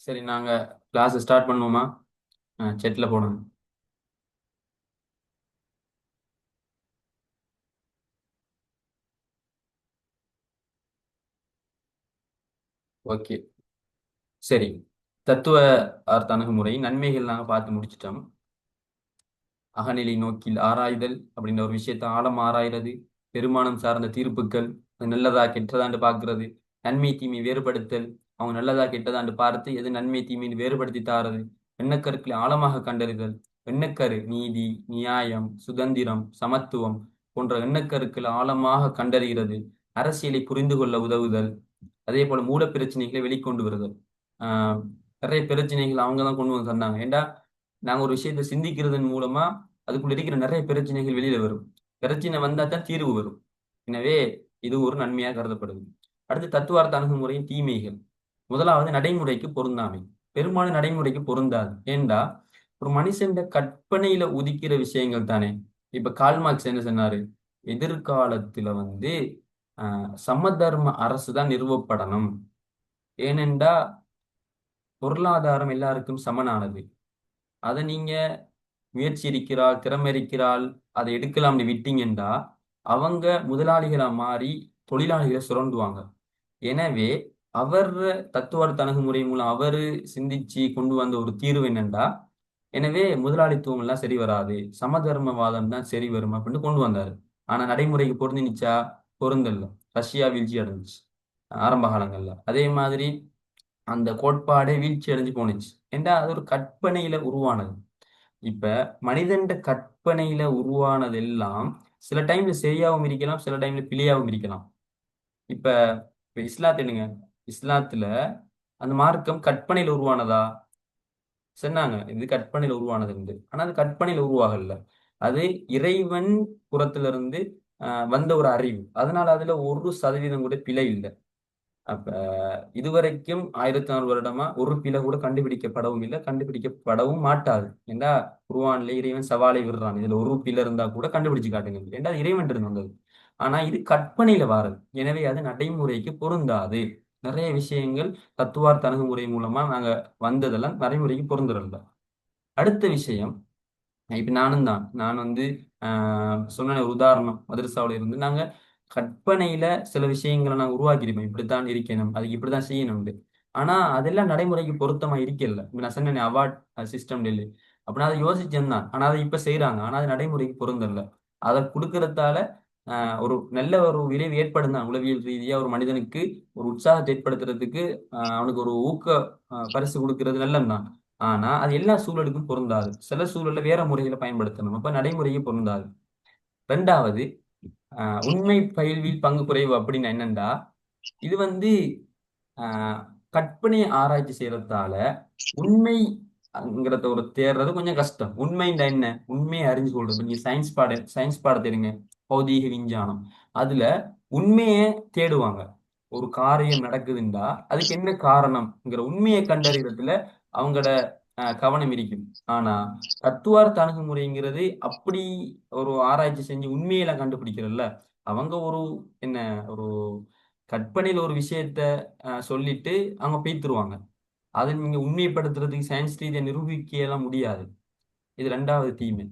சரி நாங்க class start பண்ணுவோமா? செட்ல போடுங்க. ஓகே சரி. தத்துவ அர்த்த அணுகுமுறை நன்மைகள் நாங்க பார்த்து முடிச்சிட்டோம். அகநிலை நோக்கில் ஆராய்தல் அப்படின்ற ஒரு விஷயத்தை ஆழம் ஆராய்றது பெருமானம் சார்ந்த தீர்ப்புகள் நல்லதா கெட்டதாண்டு பார்க்கறது நன்மை தீமை வேறுபடுத்தல் அவங்க நல்லதா கெட்டதாண்டு பார்த்து எது நன்மை தீமைன்னு வேறுபடுத்தி தாரது. எண்ணக்கருக்களை ஆழமாக கண்டறிதல். எண்ணக்கரு நீதி நியாயம் சுதந்திரம் சமத்துவம் போன்ற எண்ணக்கருக்களை ஆழமாக கண்டறிகிறது. அரசியலை புரிந்து கொள்ள உதவுதல். அதே போல மூல பிரச்சனைகளை வெளிக்கொண்டு வருதல். ஆஹ் நிறைய பிரச்சனைகள் அவங்க தான் கொண்டு வந்து தந்தாங்க. ஏண்டா? நாங்க ஒரு விஷயத்தை சிந்திக்கிறதன் மூலமா அதுக்குள்ள இருக்கிற நிறைய பிரச்சனைகள் வெளியில வரும். பிரச்சனை வந்தா தான் தீர்வு வரும். எனவே இது ஒரு நன்மையாக கருதப்படுது. அடுத்து தத்துவார்த்த அணுகுமுறையின் தீமைகள். முதலாவது நடைமுறைக்கு பொருந்தாமை. பெரும்பாலும் நடைமுறைக்கு பொருந்தாது. ஏண்டா? ஒரு மனுஷன் கற்பனையில உதிக்கிற விஷயங்கள் தானே. இப்ப கால்மார்க்ஸ் என்ன சொன்னாரு? எதிர்காலத்துல வந்து ஆஹ் சமதர்ம அரசு தான் நிறுவப்படணும். ஏனென்றா பொருளாதாரம் எல்லாருக்கும் சமனானது. அதை நீங்க முயற்சி இருக்கிறாள் திறமை இருக்கிறாள் அதை எடுக்கலாம்னு விட்டீங்கன்னா அவங்க முதலாளிகளா மாறி தொழிலாளிகளை சுரண்டுவாங்க. எனவே அவர் தத்துவார்த்த அணுகுமுறை மூலம் அவர் சிந்திச்சு கொண்டு வந்த ஒரு தீர்வு என்னென்றா எனவே முதலாளித்துவம் எல்லாம் சரி வராது சமதர்மவாதம் தான் சரி வரும் அப்படின்னு கொண்டு வந்தாரு. ஆனா நடைமுறைக்கு பொருந்தினுச்சா? பொருந்தல்ல ரஷ்யா வீழ்ச்சி அடைஞ்சிச்சு ஆரம்ப காலங்கள்ல. அதே மாதிரி அந்த கோட்பாடே வீழ்ச்சி அடைஞ்சு போனுச்சு. ஏண்டா? அது ஒரு கற்பனையில உருவானது. இப்ப மனிதன்ட கற்பனையில உருவானதெல்லாம் சில டைம்ல சரியாகவும் இருக்கலாம் சில டைம்ல பிழையாகவும் இருக்கலாம். இப்ப இப்ப இஸ்லாத் இஸ்லாத்துல அந்த மார்க்கம் கற்பனையில் உருவானதா? சொன்னாங்க. இது கற்பனையில் உருவானது உண்டு. ஆனா அது கற்பனையில் உருவாகல. அது இறைவன் புறத்திலிருந்து வந்த ஒரு அறிவு. அதனால அதுல ஒரு சதவீதம் கூட பிழை இல்லை. அப்ப இதுவரைக்கும் ஆயிரத்தி நாலு வருடமா ஒரு பிழை கூட கண்டுபிடிக்கப்படவும் இல்லை கண்டுபிடிக்கப்படவும் மாட்டாது. ஏண்டா? குருவான்ல இறைவன் சவாலை விடுறான். இதுல ஒரு பிழை இருந்தா கூட கண்டுபிடிச்சு காட்டுங்க. ஏண்டா? இறைவன் இருந்து வந்தது. ஆனா இது கற்பனையில வாரது. எனவே அது நடைமுறைக்கு பொருந்தாது. நிறைய விஷயங்கள் தத்துவார்த்த அணுகுமுறை மூலமா நாங்க வந்ததெல்லாம் நடைமுறைக்கு பொருந்துறல அடுத்த விஷயம் இப்ப நானும் தான். நான் வந்து ஆஹ் சொன்ன ஒரு உதாரணம் மதரசாவில இருந்து நாங்க கற்பனையில சில விஷயங்களை நாங்க உருவாக்கியிருப்போம் இப்படித்தான் இருக்கணும் அதுக்கு இப்படித்தான் செய்யணும்னு ஆனா அதெல்லாம் நடைமுறைக்கு பொருத்தமா இருக்கல. இப்ப நான் சொன்னேன் அவார்ட் சிஸ்டம் இல்லை அப்படின்னா அதை யோசிச்சேன் தான். ஆனா அதை இப்ப செய்யறாங்க ஆனா அது நடைமுறைக்கு பொருந்தல. அதை கொடுக்கறதால ஒரு நல்ல ஒரு விளைவு ஏற்படும் தான் உளவியல் ரீதியா ஒரு மனிதனுக்கு ஒரு உற்சாகத்தை ஏற்படுத்துறதுக்கு அவனுக்கு ஒரு ஊக்க பரிசு கொடுக்கறது நல்லதுதான் ஆனா அது எல்லா சூழலுக்கும் பொருந்தாது. சில சூழல்ல வேற முறைகளை பயன்படுத்தணும். அப்ப நடைமுறையே பொருந்தாது. ரெண்டாவது ஆஹ் உண்மை பயில்வில் பங்கு குறைவு அப்படின்னு என்னண்டா? இது வந்து ஆஹ் கற்பனை ஆராய்ச்சி செய்யறதால உண்மைங்கிறத ஒரு தேடுறது கொஞ்சம் கஷ்டம். உண்மைண்டா என்ன? உண்மையை அறிஞ்சு கொள்றது. நீங்க சயின்ஸ் பாட சயின்ஸ் பாட தெரியுங்க பௌதீக விஞ்ஞானம். அதுல உண்மையை தேடுவாங்க. ஒரு காரியம் நடக்குதுண்டா அதுக்கு என்ன காரணம்ங்கிற உண்மையை கண்டறியறதுல அவங்களோட கவனம் இருக்கும். ஆனா தத்துவார்த்த அணுகுமுறைங்கிறது அப்படி ஒரு ஆராய்ச்சி செஞ்சு உண்மையில கண்டுபிடிக்கிறதுல அவங்க ஒரு என்ன ஒரு கற்பனையில ஒரு விஷயத்த சொல்லிட்டு அவங்க பேத்துருவாங்க அதை நீங்க உண்மைப்படுத்துறதுக்கு சயின்ஸ் ரீதியை நிரூபிக்க எல்லாம் முடியாது. இது ரெண்டாவது தீமை.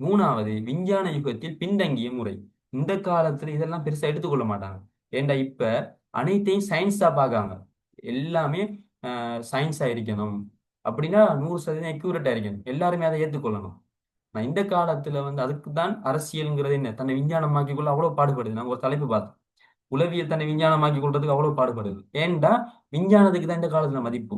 மூணாவது விஞ்ஞான யுகத்தில் பின்தங்கிய முறை. இந்த காலத்துல இதெல்லாம் பெருசா எடுத்துக்கொள்ள மாட்டாங்க. ஏண்டா இப்ப அனைத்தையும் சயின்ஸா பாக்காங்க எல்லாமே சயின்ஸா இருக்கணும். அப்படின்னா நூறு சதவீதம் அக்யூரேட்டா இருக்கணும். எல்லாருமே அதை ஏற்றுக்கொள்ளணும் நான் இந்த காலத்துல வந்து அதுக்கு தான் அரசியல்ங்கிறது என்ன? தன்னை விஞ்ஞானமாக்கி கொள்ள அவ்வளவு பாடுபடுது. நாங்க ஒரு தலைப்பு பார்த்தோம் உளவியல் தன்னை விஞ்ஞானமாக்கி கொள்றதுக்கு அவ்வளவு பாடுபடுது. ஏன்டா விஞ்ஞானத்துக்கு தான் இந்த காலத்துல மதிப்பு.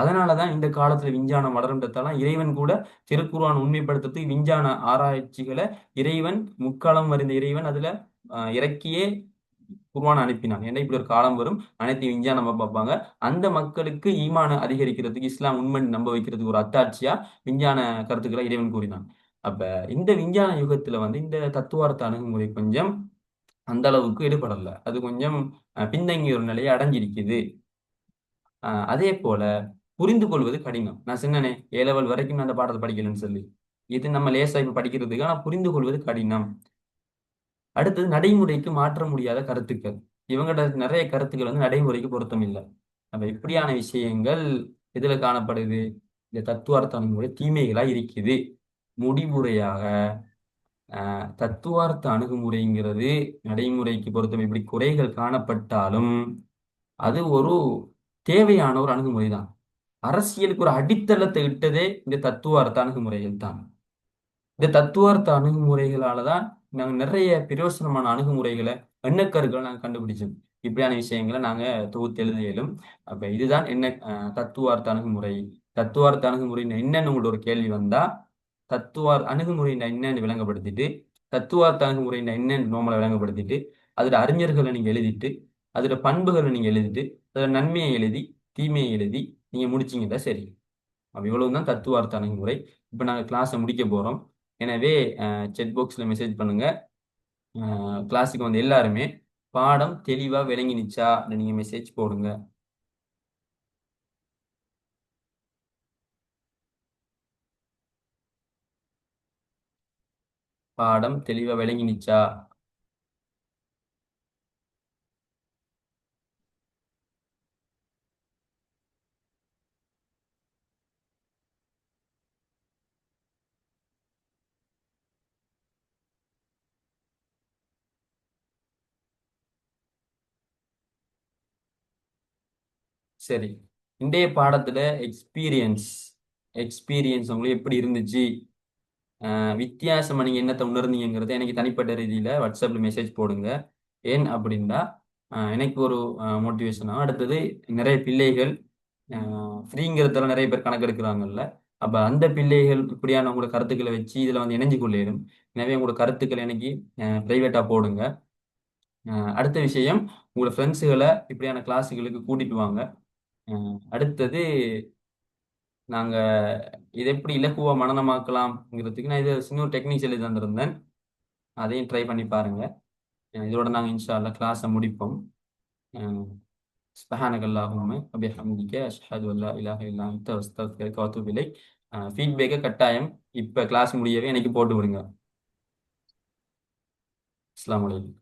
அதனாலதான் இந்த காலத்துல விஞ்ஞானம் வளர்ந்ததால இறைவன் கூட திருக்குறான் உண்மைப்படுத்துறதுக்கு விஞ்ஞான ஆராய்ச்சிகளை இறைவன் முக்காலம் அறிந்த இறைவன் அதுல இறக்கியே குர்வான் அனுப்பினான். ஏன்னா இப்படி ஒரு காலம் வரும். அனைத்து நம்ம பார்ப்பாங்க. அந்த மக்களுக்கு ஈமான அதிகரிக்கிறதுக்கு இஸ்லாம் உண்மை நம்ப வைக்கிறதுக்கு ஒரு அத்தாட்சியா விஞ்ஞான கருத்துக்களை இறைவன் கூறினான். அப்ப இந்த விஞ்ஞான யுகத்துல வந்து இந்த தத்துவார்த்த அணுகுமுறை கொஞ்சம் அந்த அளவுக்கு ஈடுபடல அது கொஞ்சம் பின்தங்கிய ஒரு நிலையை அடைஞ்சிருக்குது. அதே போல புரிந்து கொள்வது கடினம். நான் சொன்னனே ஏ லெவல் வரைக்கும் நான் அந்த பாடத்தை படிக்கலன்னு சொல்லி. இது நம்ம லேசா இப்ப படிக்கிறதுக்கு ஆனா புரிந்து கொள்வது கடினம். அடுத்தது நடைமுறைக்கு மாற்ற முடியாத கருத்துக்கள். இவங்கள்ட்ட நிறைய கருத்துக்கள் வந்து நடைமுறைக்கு பொருத்தம் இல்லை. நம்ம இப்படியான விஷயங்கள் இதுல காணப்படுது? இந்த தத்துவார்த்த அணுகுமுறை தீமைகளா இருக்குது. முடிவுரையாக ஆஹ், தத்துவார்த்த அணுகுமுறைங்கிறது நடைமுறைக்கு பொருத்தம். இப்படி குறைகள் காணப்பட்டாலும் அது ஒரு தேவையான ஒரு அணுகுமுறை தான் அரசியலுக்கு ஒரு அடித்தளத்தை இட்டதே இந்த தத்துவார்த்த அணுகுமுறைகள் தான். இந்த தத்துவார்த்த அணுகுமுறைகளால தான் நாங்கள் நிறைய பிரயோசனமான அணுகுமுறைகளை எண்ணக்கருக்களை நாங்கள் கண்டுபிடிச்சோம். இப்படியான விஷயங்களை நாங்கள் தொகுத்து எழுத இயலும் இதுதான் என்ன தத்துவார்த்த அணுகுமுறை. தத்துவார்த்த அணுகுமுறை என்னன்னு உங்களோட ஒரு கேள்வி வந்தா தத்துவார் அணுகுமுறை என்னன்னு விளங்கப்படுத்திட்டு தத்துவார்த்த அணுகுமுறை என்னன்னு நோமலை விளங்கப்படுத்திட்டு அதோட அறிஞர்களை நீங்கள் எழுதிட்டு அதோட பண்புகளை நீங்கள் எழுதிட்டு அதோட நன்மையை எழுதி தீமையை எழுதி நீங்கள் முடிச்சிங்கல்ல சரி. அப்போ இவ்வளவு தான் தத்துவார்த்த அணுகுமுறை. இப்போ நாங்கள் கிளாஸை முடிக்க போகிறோம் எனவே செட் பாக்ஸில் மெசேஜ் பண்ணுங்கள் கிளாஸுக்கு வந்து எல்லாருமே பாடம் தெளிவாக விளங்கினுச்சா? நீங்கள் மெசேஜ் போடுங்க. பாடம் தெளிவாக விளங்கினுச்சா? சரி. இன்றைய பாடத்தில் எக்ஸ்பீரியன்ஸ் எக்ஸ்பீரியன்ஸ் உங்களுக்கு எப்படி இருந்துச்சு? வித்தியாசமாக நீங்கள் என்னத்தை உணர்ந்தீங்கிறத எனக்கு தனிப்பட்ட ரீதியில் வாட்ஸ்அப்பில் மெசேஜ் போடுங்க. ஏன் அப்படின்னா எனக்கு ஒரு மோட்டிவேஷனாக அடுத்தது நிறைய பிள்ளைகள் ஃப்ரீங்கிறதுல நிறைய பேர் கணக்கெடுக்கிறாங்கல்ல அப்போ அந்த பிள்ளைகள் இப்படியான உங்களோட கருத்துக்களை வச்சு இதில் வந்து இணைஞ்சு கொள்ளிடும் எனவே உங்களோட கருத்துக்களை எனக்கு ப்ரைவேட்டாக போடுங்க. அடுத்த விஷயம் உங்களோட ஃப்ரெண்ட்ஸுகளை இப்படியான கிளாஸுகளுக்கு கூட்டிட்டு வாங்க. அஹ் அடுத்தது நாங்க இதை எப்படி இலகுவா மனநமாக்கலாம்ங்கிறதுக்கு நான் இது சின்ன ஒரு டெக்னிக் சொல்லி தந்திருந்தேன் அதையும் ட்ரை பண்ணி பாருங்க அஹ் இதோட நாங்க இன்ஷா அல்லாஹ் கிளாஸை முடிப்போம் سبحانك اللهم وبحمدك أشهد أن لا إله إلا أنت أستغفرك وأتوب إليك ஃபீட்பேக்கை கட்டாயம் இப்போ கிளாஸ் முடியவே எனக்கு போட்டு விடுங்க அஸ்ஸலாமு அலைக்கும்